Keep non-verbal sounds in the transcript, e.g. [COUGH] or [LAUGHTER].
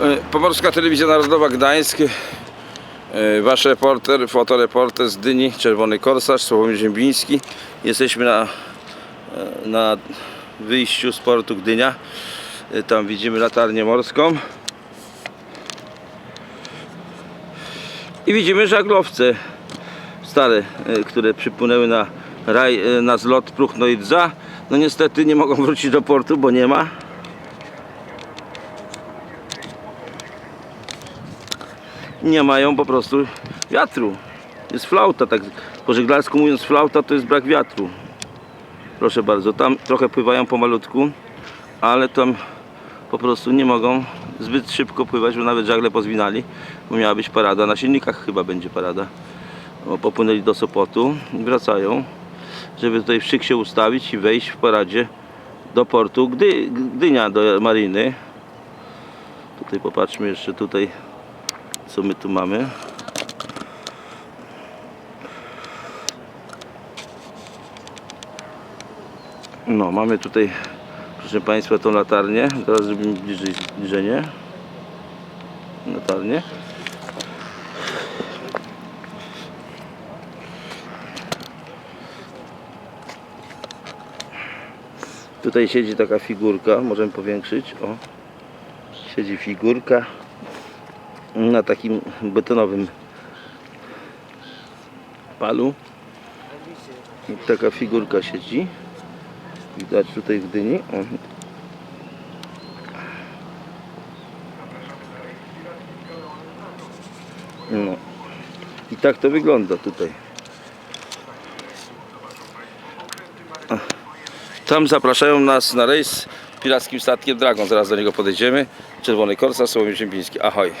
E, Pomorska Telewizja Narodowa Gdańsk. e, Wasz reporter, fotoreporter z Dyni, Czerwony Korsarz, Sławomir Ziembiński. Jesteśmy na, e, na wyjściu z portu Gdynia. Tam widzimy latarnię morską. I widzimy żaglowce stare, które przypłynęły na raj, e, na zlot Pruchnoidza. No niestety nie mogą [LAUGHS] wrócić do portu, bo nie ma. nie mają po prostu wiatru. Jest flauta, tak po żeglarsku mówiąc flauta to jest brak wiatru. Proszę bardzo, tam trochę pływają pomalutku, ale tam po prostu nie mogą zbyt szybko pływać, bo nawet żagle pozwinali, bo miała być parada, na silnikach chyba będzie parada. Popłynęli do Sopotu i wracają, żeby tutaj w szyk się ustawić i wejść w paradzie do portu Gdy, Gdynia, do mariny. Tutaj popatrzmy jeszcze tutaj co my tu mamy. No, mamy tutaj, proszę Państwa, tą latarnię. Teraz zrobimy bliżej zbliżenie. Latarnię. Tutaj siedzi taka figurka, możemy powiększyć. O, siedzi figurka na takim betonowym palu. I taka figurka siedzi. Widać tutaj w dyni. O. No. I tak to wygląda tutaj. Tam zapraszają nas na rejs pirackim statkiem Dragon. Zaraz do niego podejdziemy. Czerwony Korsa, Słowomir Ziembiński. Ahoj.